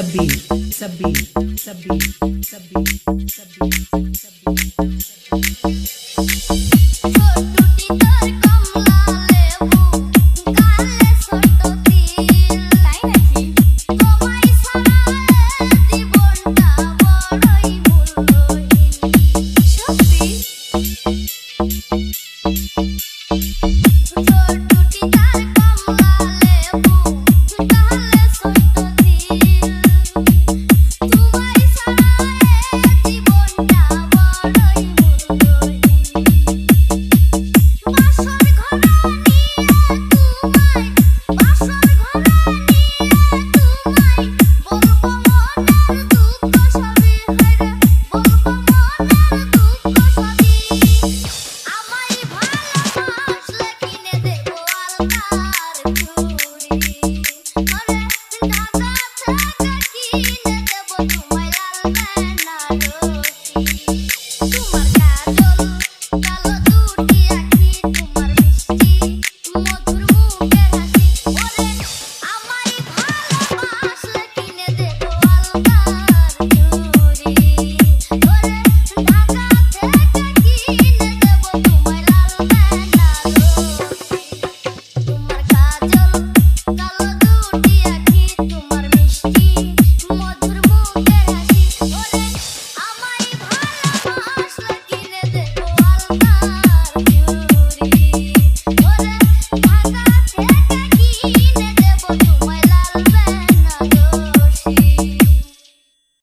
Sabir, Sabir, Sabir, Sabir, Sabir, Sabir. ছোটটি